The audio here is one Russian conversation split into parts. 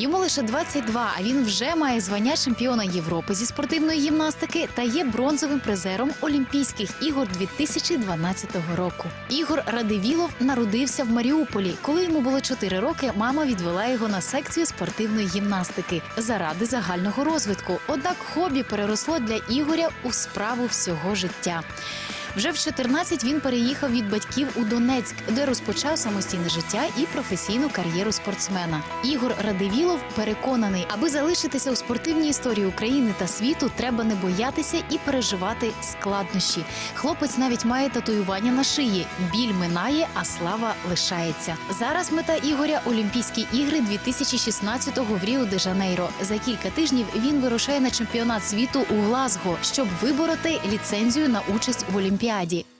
Йому лише 22, а він вже має звання чемпіона Європи зі спортивної гімнастики та є бронзовим призером Олімпійських ігор 2012 року. Ігор Радивілов народився в Маріуполі. Коли йому було 4 роки, мама відвела його на секцію спортивної гімнастики заради загального розвитку. Однак хобі переросло для Ігоря у справу всього життя. Вже в 14 він переїхав від батьків у Донецьк, де розпочав самостійне життя і професійну кар'єру спортсмена. Ігор Радивілов переконаний, аби залишитися у спортивній історії України та світу, треба не боятися і переживати складнощі. Хлопець навіть має татуювання на шиї. Біль минає, а слава лишається. Зараз мета Ігоря Олімпійські ігри 2016-го в Ріо де Жанейро. За кілька тижнів він вирушає на чемпіонат світу у Глазго, щоб вибороти ліцензію на участь в Олімпіаді.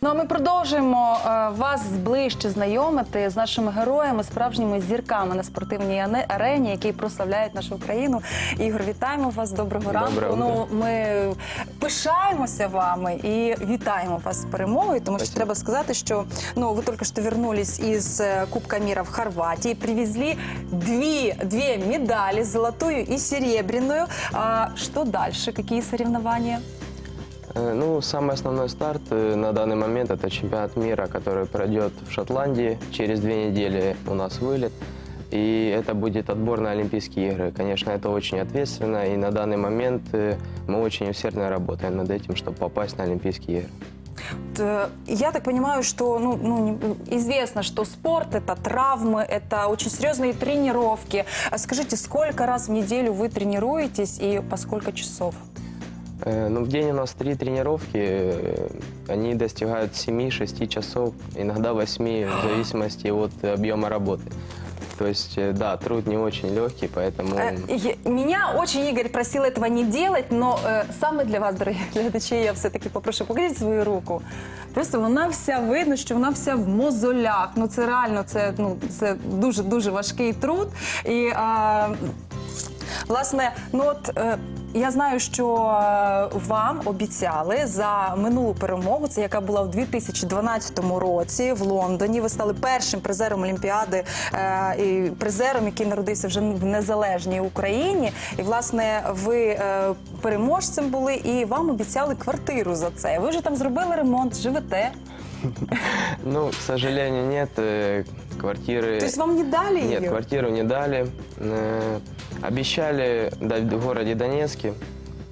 Ну а ми продовжуємо е, вас ближче знайомити з нашими героями, справжніми зірками на спортивній арені, які прославляють нашу країну. Ігор, вітаємо вас. Доброго ранку. Доброе Ну ми пишаємося вами і вітаємо вас з перемогою. Тому що Спасибо. треба сказати, що ну ви тільки що вернулись із е, Кубка мира в Хорватії, привезли дві, дві медалі, золотую і серебряную. А що далі? Які соревнования? Э, Ну, самый основной старт э, на данный момент это чемпионат мира, который пройдет в Шотландии. Через две недели у нас вылет. И это будет отбор на Олимпийские игры. Конечно, это очень ответственно, и на данный момент э, мы очень усердно работаем над этим, чтобы попасть на Олимпийские игры. Я так понимаю, что ну, ну, известно, что спорт это травмы, это очень серьезные тренировки. А Скажите, сколько раз в неделю вы тренируетесь и по сколько часов? Э, Ну, в день у нас три тренировки. э, Они достигают 7-6 часов, иногда 8, в зависимости от объема работы. То есть, э, да, труд не очень легкий, поэтому... Э, е- Меня очень Игорь просил этого не делать, но э, саме для вас, дорогі глядачі, я все-таки попрошу, покажіть свою руку. Просто вона вся видно, що вона вся в мозолях. Ну це реально, це ну це дуже дуже важкий труд. І а, власне, ну от е, я знаю, що е, вам обіцяли за минулу перемогу, це яка була у 2012 році в Лондоні. Ви стали першим призером Олімпіади е, і призером, який народився вже в незалежній Україні. І власне ви е, переможцем були, і вам обіцяли квартиру за це. Ви вже там зробили ремонт, живете. Ну, к сожалению, нет э, квартиры. Тобто вам не дали Нет, її? квартиру не дали. Обещали дать в городе Донецке.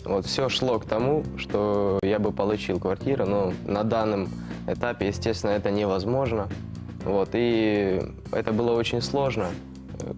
Вот все шло к тому, что я бы получил квартиру, но на данном этапе, естественно, это невозможно. Вот, и это было очень сложно.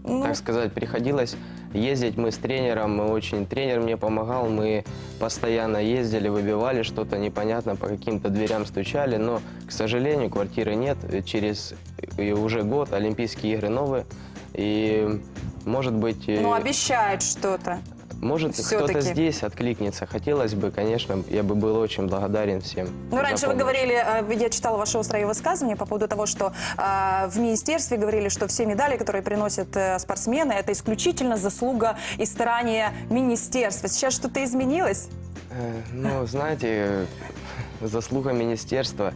Ну. Так сказать, приходилось ездить мы с тренером, мы очень, тренер мне помогал, мы постоянно ездили, выбивали что-то непонятно, по каким-то дверям стучали, но, к сожалению, квартиры нет. Через э, уже год Олимпийские игры новые, и может быть, э, Ну, обіцяють щось. может кто-то здесь откликнется. Хотелось бы, конечно, я бы был очень благодарен всем. Ну, раньше вы помощь. говорили, э, я читала ваше острое высказывание по поводу того, что э, в министерстве говорили, что все медали, которые приносят э, спортсмены, это исключительно заслуга и старания министерства. Сейчас что-то изменилось? Э, Ну, знаете, заслуга министерства.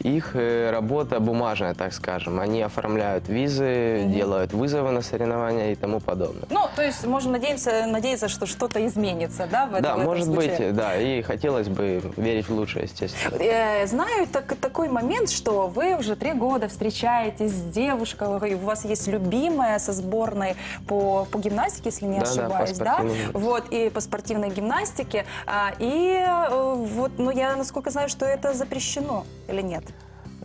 Их э, работа бумажная, так скажем. Они оформляют визы, делают вызовы на соревнования и тому подобное. Ну, то есть можем надеяться, надеяться, что что-то изменится, да, в этом, да, в этом может случае? быть, да. И хотелось бы верить в лучшее, естественно. Э, Знаю так, такой момент, что вы уже три года встречаетесь с девушкой, и у вас есть любимая со сборной по, по гимнастике, если не Да, да, по ошибаюсь, да? гимнастике. Вот, и по спортивной гимнастике. А, И э, вот, ну, я насколько знаю, что это запрещено или нет?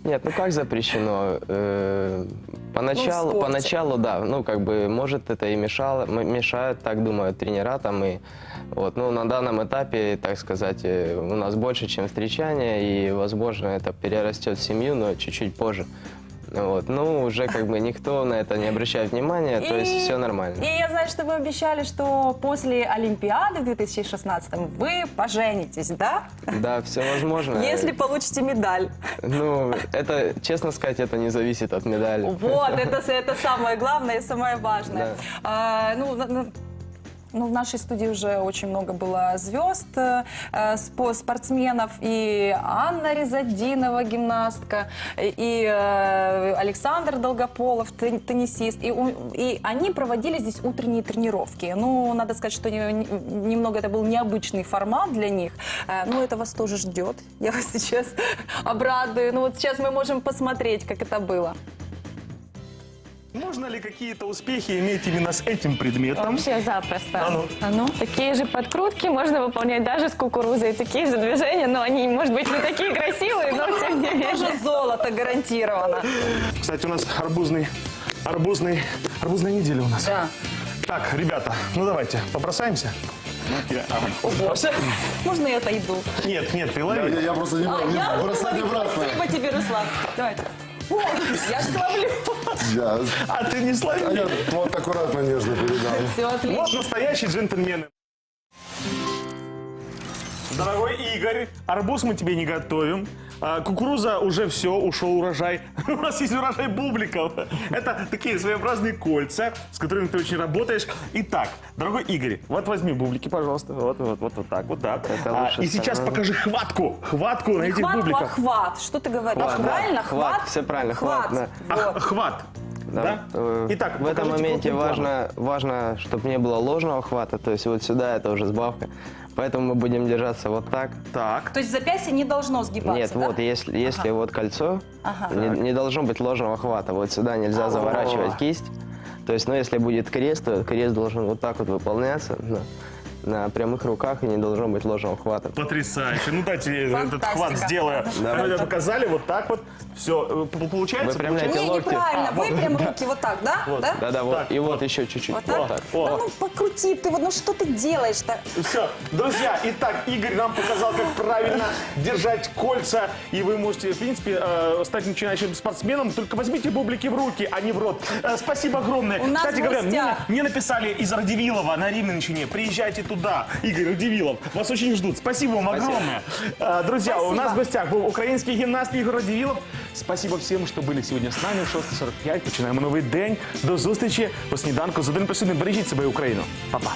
Нет, ну как запрещено? Э, поначалу, спорте. поначалу, да, ну как бы, может, это и мешало, мешает, так думают тренера там и вот, ну на данном этапе, так сказать, э, у нас больше, чем встречания и, возможно, это перерастет в семью, но чуть-чуть позже. Вот, ну уже как бы никто на это не обращает внимания, то есть все нормально. И я знаю, что вы обещали, что после Олимпиады в 2016 вы поженитесь, да? Да, все возможно. Если получите медаль. Ну, это, честно сказать, это не зависит от медали. Вот, это, это самое главное и самое важное. Да. А, ну, Ну, в нашей студии уже очень много было звезд, э, э, спо- спортсменов. И Анна Резадинова, гимнастка, и э, Александр Долгополов, тен- теннисист. И, у- и они проводили здесь утренние тренировки. Ну, надо сказать, что не- не- немного это был необычный формат для них. Э, Ну, это вас тоже ждет. Я вас сейчас обрадую. Ну, вот сейчас мы можем посмотреть, как это было. Можно ли какие-то успехи иметь именно с этим предметом? Вообще запросто. А ну. А ну? Такие же подкрутки можно выполнять даже с кукурузой. Такие же движения, но они, может быть, не такие красивые, но тем не менее. Тоже золото гарантировано. Кстати, у нас арбузный, арбузный, арбузная неделя у нас. Да. Так, ребята, ну давайте, побросаемся. Я- О, боже. Можно я отойду? Нет, нет, ты Я, лови. я- я просто не А, могу я бросать буду обратно. Спасибо тебе, Руслан. Давайте. О, я ж ловлю. Я, А ты не а слови. я вот аккуратно, нежно передам. Все отлично. Вот настоящие джентльмены. Дорогой Игорь, арбуз мы тебе не готовим. А, Кукуруза уже все, ушел урожай. У нас есть урожай бубликов. Это такие своеобразные кольца, с которыми ты очень работаешь. Итак, дорогой Игорь, вот возьми бублики, пожалуйста. Вот, вот, вот, вот так, вот так. Это А, и сейчас покажи хватку, хватку на этих хват, а бубликах. хват. Что ты говоришь? Хват, да. правильно? Хват, Хват? всё правильно, Хват. хват, да. А, хват. Да? Э, Итак, в этом моменте важно, важно, чтобы не было ложного хвата, то есть вот сюда это уже сбавка. Поэтому мы будем держаться вот так. Так. То есть запястье не должно сгибаться, Нет, да? вот если, если вот кольцо, Ага. не, не должно быть ложного хвата. Вот сюда нельзя заворачивать кисть. То есть, ну, если будет крест, то крест должен вот так вот выполняться на, на прямых руках и не должно быть ложного хвата. Потрясающе. Ну дайте этот Фантастика. хват сделаю. Давай. Вы показали вот так вот. Все, получается? Выпрямляйте Не, локти. неправильно. Выпрям руки вот так, да? да? Да-да, вот. Так, и вот, вот. еще чуть-чуть. Вот так? Вот так. О. Да ну покрути ты, вот ну что ты делаешь-то? Все, друзья, итак, Игорь нам показал, как правильно держать кольца, и вы можете, в принципе, э, стать начинающим спортсменом, только возьмите бублики в руки, а не в рот. Э, Спасибо огромное. У нас Кстати в говоря, мне, гостях. мне написали из Радивилова на Римничине, приезжайте туда, Игорь Удивилов. вас очень ждут. Спасибо вам огромное. Э, Друзья, у нас в гостях был украинский гимнаст Игорь Удивилов. Спасибо всем, что были сегодня с нами. 6.45. Починаємо новий день. До зустрічі по сніданку з день плюс один. Бережіть себе, Україну. Па-па.